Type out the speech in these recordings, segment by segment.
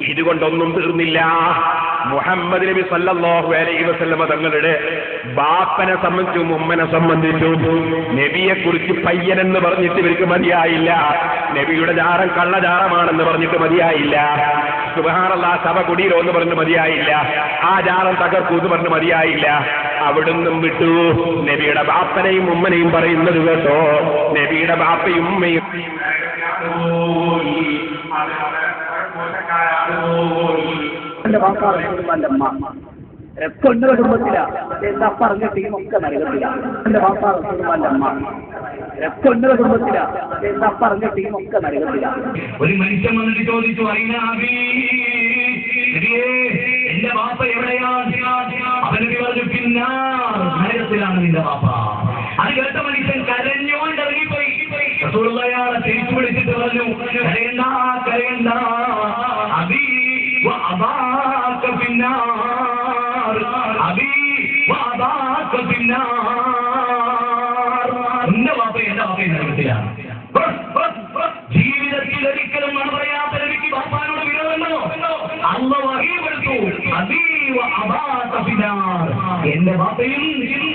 ഇതുകൊണ്ടൊന്നും തീർന്നില്ല. മുഹമ്മദ് നബി സല്ലാഹു അലൈഹി വസല്ലമ തങ്ങളുടെ ബാപ്പനെ സംബന്ധിച്ചും ഉമ്മനെ സംബന്ധിച്ചും നബിയെ കുറിച്ച് പയ്യനെന്ന് പറഞ്ഞിട്ട് ഇവർക്ക് മതിയായില്ല. നബിയുടെ ജാറം കള്ളജാറമാണെന്ന് പറഞ്ഞിട്ട് മതിയായില്ല. സുബഹാനല്ലാ സഭ കുടിയിലോ എന്ന് പറഞ്ഞ് മതിയായില്ല. ആ ജാറം തകർക്കൂ എന്ന് പറഞ്ഞ് മതിയായില്ല. അവിടുന്നും വിട്ടു. നബിയുടെ ബാപ്പനെയും ഉമ്മനെയും പറയുന്നത് കേട്ടോ. നബിയുടെ ബാപ്പയും ഉമ്മയും എന്റെ കുടുംബത്തില. എന്താ പറഞ്ഞിട്ടും ഒക്കെ നരകത്തില എന്റെ വാപ്പാണ് കുടുംബത്തില. എന്താ പറഞ്ഞിട്ടും ഒക്കെ നരകത്തില ഒരു മനുഷ്യൻ വന്നിട്ട് ചോദിച്ചു എന്റെ വാപ്പ എവിടെയാണ് നിന്റെ വാപ്പ. അത് കേട്ട മനുഷ്യൻ കരഞ്ഞോണ്ട് ഇറങ്ങിപ്പോയി. തിരിച്ചു വിളിച്ചിട്ട് പറഞ്ഞു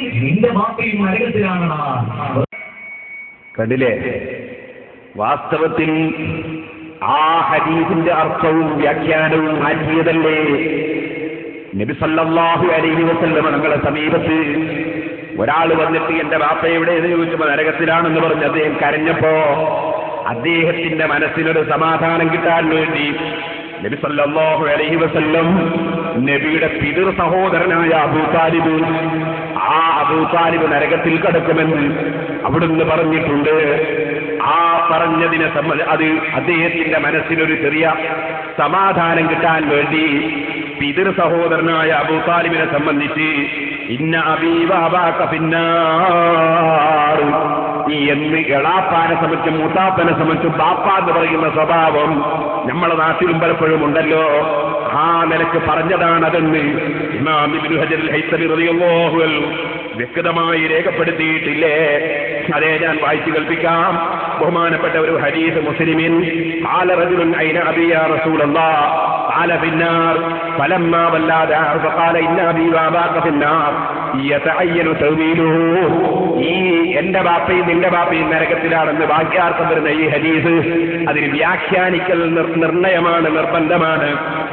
ജീവിതത്തിൽ കണ്ടില്ലേ? വാസ്തവത്തിൽ ആ ഹരീഫിന്റെ അർത്ഥവും വ്യാഖ്യാനവും മാറ്റിയതല്ലേ നബി സല്ലല്ലാഹു അലൈഹി വസല്ലമ ഞങ്ങളെ സമീപത്ത് ഒരാൾ വന്നിട്ട് എന്റെ വാപ്പ എവിടെ എന്ന് ചോദിച്ചപ്പോ നരകത്തിലാണെന്ന് പറഞ്ഞ് അദ്ദേഹം കരഞ്ഞപ്പോ അദ്ദേഹത്തിന്റെ മനസ്സിനൊരു സമാധാനം കിട്ടാൻ വേണ്ടി നബി സല്ലല്ലാഹു അലൈഹി വസല്ലം നബിയുടെ പിതൃ സഹോദരനായ അബൂ താലിബ് ആ അബൂ താലിബ് നരകത്തിൽ കടക്കുമെന്ന് അവിടുന്ന് പറഞ്ഞിട്ടുണ്ട്. ആ പറഞ്ഞതിനെ സംബന്ധ അത് അദ്ദേഹത്തിന്റെ മനസ്സിനൊരു ചെറിയ സമാധാനം കിട്ടാൻ വേണ്ടി പിതൃ സഹോദരനായ അബൂ താലിമിനെ സംബന്ധിച്ച് ഇന്ന അബീവാറു പിന്നാറു എന്ന് എളാപ്പാനെ സംബന്ധിച്ചും മൂത്താപ്പനെ സംബന്ധിച്ചും ബാപ്പ എന്ന് പറയുന്ന സ്വഭാവം നമ്മളെ നാട്ടിലും പലപ്പോഴും ഉണ്ടല്ലോ. ആ നിലയ്ക്ക് പറഞ്ഞതാണതെന്ന് ഇമാമിബിൻ ഹജർ റളിയല്ലാഹു വ്യക്തമായി രേഖപ്പെടുത്തിയിട്ടില്ലേ? അതേ ഞാൻ വായിച്ചു കൽപ്പിക്കാം ബഹുമാനപ്പെട്ട ഒരു ഹരീഫ് മുസ്ലിമിൻ ഐന റസൂലല്ലാ. قال في النار فلما ولى دعا فقال إن أبي وأباك في النار يتعين تأويله ഈ എന്റെ ബാപ്പയും നിന്റെ ബാപ്പയും നരകത്തിലാണെന്ന് വാക്യാർത്ഥം വരുന്ന ഈ ഹദീസ് അതിന് വ്യാഖ്യാനിക്കൽ നിർ- നിർണയമാണ് നിർബന്ധമാണ്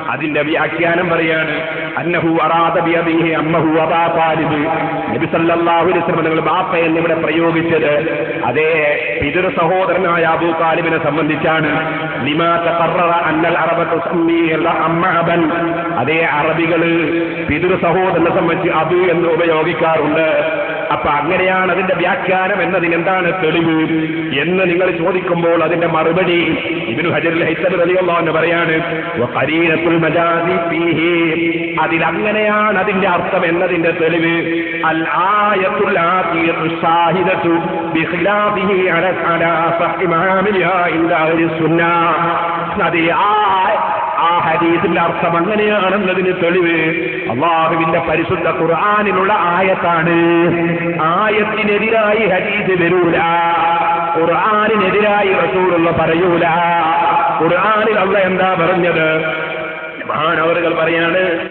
അതിന്റെ വ്യാഖ്യാനം പറയാണ്. അന്നഹു അറാദബി അമ്മഹു അബാ താലിബ്. നബി സല്ലല്ലാഹു അലൈഹി വസല്ലം നിങ്ങൾ ബാപ്പ എന്നിവിടെ പ്രയോഗിച്ചത് അതേ പിതൃ സഹോദരനായ അബൂ താലിബിനെ സംബന്ധിച്ചാണ്. അതേ അറബികൾ പിതൃ സഹോദരനെ സംബന്ധിച്ച് അബു എന്ന് ഉപയോഗിക്കാറുണ്ട്. അപ്പൊ അങ്ങനെയാണ് അതിന്റെ വ്യാഖ്യാനം എന്നതിന് എന്താണ് തെളിവ്? എന്ന് നിങ്ങൾ ചോദിക്കുമ്പോൾ അതിന്റെ മറുപടി ഇബ്നു ഹജറുൽ അൻഹു പറയാണ് അതിൽ അങ്ങനെയാണ് അതിന്റെ അർത്ഥം എന്നതിന്റെ തെളിവ്. അൽ ആയത്തുൽ അല അതിൽ ആ ഹദീസിന്റെ അർത്ഥം അങ്ങനെയാണെന്നതിന് തെളിവ് അള്ളാഹുവിന്റെ പരിശുദ്ധ ഖുർആാനിലുള്ള ആയത്താണ്. ആയത്തിനെതിരായി ഹദീസ് വരൂല. ഖുർആാനിനെതിരായി റസൂലുള്ള പറയൂല. ഖുർആാനിൽ അള്ള എന്താ പറഞ്ഞത്? മഹാനവറുകൾ പറയാണ്